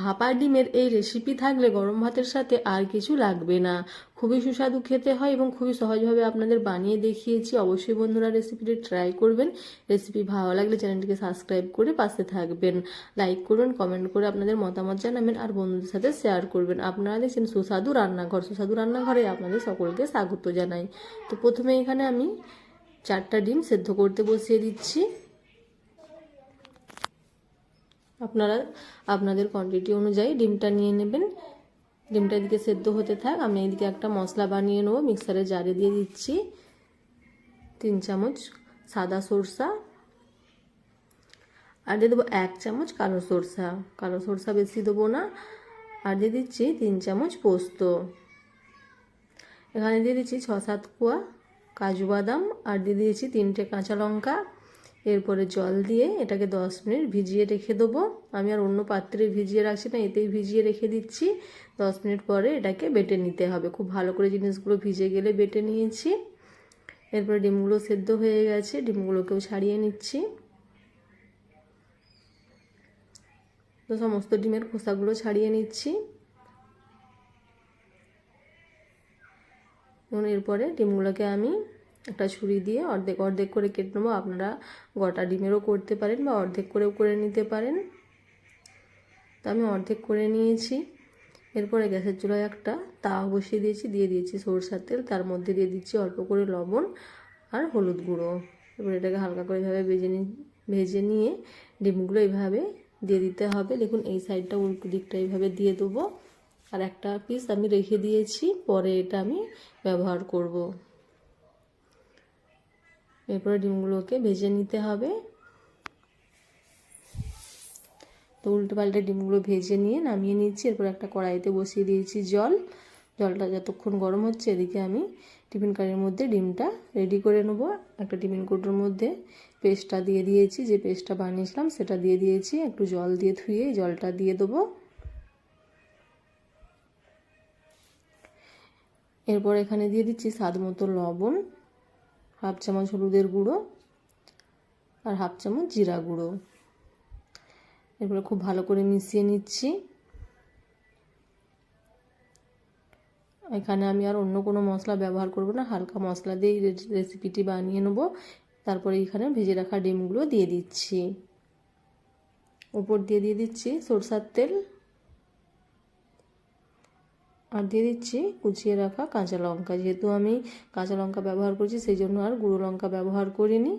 ভাপা ডিমের এই রেসিপি থাকলে গরম ভাতের সাথে আর কিছু লাগবে না। খুবই সুস্বাদু খেতে হয় এবং খুবই সহজভাবে আপনাদের বানিয়ে দেখিয়েছি। অবশ্যই বন্ধুরা রেসিপিটি ট্রাই করবেন। রেসিপি ভালো লাগলে চ্যানেলটিকে সাবস্ক্রাইব করে পাশে থাকবেন। লাইক করুন কমেন্ট করে আপনাদের মতামত জানাবেন আর বন্ধুদের সাথে শেয়ার করবেন। আপনারা দেখছেন সুস্বাদু রান্নাঘর। সুস্বাদু রান্নাঘরে আপনাদের সকলকে স্বাগত জানাই। তো প্রথমে এখানে আমি চারটা ডিম সেদ্ধ করতে বসিয়ে দিচ্ছি। আপনারা আপনাদের কোয়ান্টিটি অনুযায়ী ডিমটা নিয়ে নেবেন। ডিমটা এদিকে সেদ্ধ হতে থাক। আমি এদিকে একটা মশলা বানিয়ে নেব। মিক্সারে জারে দিয়ে দিচ্ছি। তিন চামচ সাদা সরষা। আর দিয়ে দেবো এক চামচ কালো সরষা। কালো সরষা বেশি দেবো না। আর দিয়ে দিচ্ছি তিন চামচ পোস্ত। এখানে দিয়ে দিচ্ছি ছ সাত কুয়া কাজু বাদাম। আর দিয়ে দিয়েছি তিনটে কাঁচা লঙ্কা। এরপরে জল দিয়ে এটাকে দশ মিনিট ভিজিয়ে রেখে দেবো। আমি আর অন্য পাত্রে ভিজিয়ে রাখছি না, এতেই ভিজিয়ে রেখে দিচ্ছি। দশ মিনিট পরে এটাকে বেটে নিতে হবে। খুব ভালো করে জিনিসগুলো ভিজে গেলে বেটে নিয়েছি। এরপরে ডিমগুলো সেদ্ধ হয়ে গেছে, ডিমগুলোকেও ছাড়িয়ে নিচ্ছি। তো সমস্ত ডিমের খোসাগুলো ছাড়িয়ে নিচ্ছি। এবং এরপরে ডিমগুলোকে আমি একটা ছুরি দিয়ে অর্ধেক অর্ধেক করে কেটে নেব। আপনারা গোটা ডিমেরও করতে পারেন বা অর্ধেক করেও করে নিতে পারেন। তো আমি অর্ধেক করে নিয়েছি। এরপরে গ্যাসের চুলায় একটা তাওয়া বসিয়ে দিয়েছি, দিয়ে দিয়েছি সরষার তেল। তার মধ্যে দিয়ে দিচ্ছি অল্প করে লবণ আর হলুদ গুঁড়ো। এবার এটাকে হালকা করে এভাবে ভেজে ভেজে নিয়ে ডিমগুলো এইভাবে দিয়ে দিতে হবে। দেখুন, এই সাইডটা উল্টো দিকটা এইভাবে দিয়ে দেবো। আর একটা পিস আমি রেখে দিয়েছি, পরে এটা আমি ব্যবহার করব। এরপরে ডিমগুলোকে ভেজে নিতে হবে। তো উল্টো পাল্টে ডিমগুলো ভেজে নিয়ে নামিয়ে নিচ্ছি। এরপর একটা কড়াইতে বসিয়ে দিয়েছি জল। জলটা যতক্ষণ গরম হচ্ছে এদিকে আমি টিফিন কারির মধ্যে ডিমটা রেডি করে নেব। একটা টিফিন কোটোর মধ্যে পেস্টটা দিয়ে দিয়েছি। যে পেস্টটা বানিয়েছিলাম সেটা দিয়ে দিয়েছি। একটু জল দিয়ে ধুয়ে জলটা দিয়ে দেবো। এরপর এখানে দিয়ে দিচ্ছি স্বাদ মতো লবণ। হাফ চামচ হলুদের গুঁড়ো আর হাফ চামচ জিরা গুঁড়ো। এরপরে খুব ভালো করে মিশিয়ে নিচ্ছি। এখানে আমি আর অন্য কোনো মশলা ব্যবহার করব না, হালকা মশলা দিয়ে রেসিপিটি বানিয়ে নেব। তারপরে এখানে ভেজে রাখা ডিমগুলো দিয়ে দিচ্ছি। উপর দিয়ে দিয়ে দিচ্ছি সরষার তেল। আর দিয়ে দিচ্ছি কুচিয়ে রাখা কাঁচা লঙ্কা। যেহেতু আমি কাঁচা লঙ্কা ব্যবহার করছি, সেই জন্য আর গুঁড়ো লঙ্কা ব্যবহার করিনি।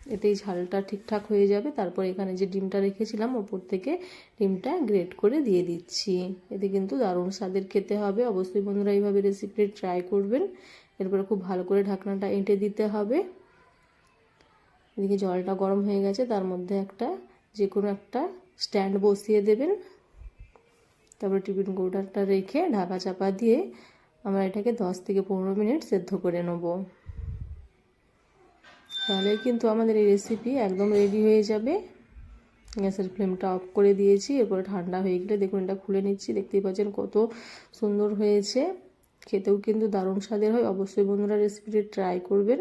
এতেই ঝালটা ঠিকঠাক হয়ে যাবে। তারপর এখানে যে ডিমটা রেখেছিলাম, ওপর থেকে ডিমটা গ্রেট করে দিয়ে দিচ্ছি। এতে কিন্তু দারুণ স্বাদের খেতে হবে। অবশ্যই বন্ধুরা এইভাবে রেসিপিটি ট্রাই করবেন। এরপরে খুব ভালো করে ঢাকনাটা এঁটে দিতে হবে। এদিকে জলটা গরম হয়ে গেছে। তার মধ্যে একটা যে কোনো একটা স্ট্যান্ড বসিয়ে দেবেন। তারপরে টিফিন কৌটারটা রেখে ঢাকা চাপা দিয়ে আমরা এটাকে দশ থেকে পনেরো মিনিট সেদ্ধ করে নেব। তাহলে কিন্তু আমাদের এই রেসিপি একদম রেডি হয়ে যাবে। গ্যাসের ফ্লেমটা অফ করে দিয়েছি, এরপরে ঠান্ডা হয়ে গেলে দেখুন এটা খুলে নিচ্ছি, দেখতেই পাচ্ছেন কত সুন্দর হয়েছে। খেতেও কিন্তু দারুণ স্বাদের হয়, অবশ্যই বন্ধুরা রেসিপিটি ট্রাই করবেন।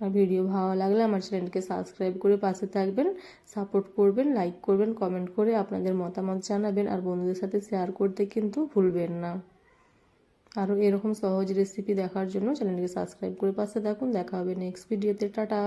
আর ভিডিও ভালো লাগলে আমার চ্যানেলকে সাবস্ক্রাইব করে পাশে থাকবেন, সাপোর্ট করবেন, লাইক করবেন, কমেন্ট করে আপনাদের মতামত জানাবেন আর বন্ধুদের সাথে শেয়ার করতে কিন্তু ভুলবেন না। আরও এরকম সহজ রেসিপি দেখার জন্য চ্যানেলকে সাবস্ক্রাইব করে পাশে থাকুন। দেখা হবে নেক্সট ভিডিওতে টাটা!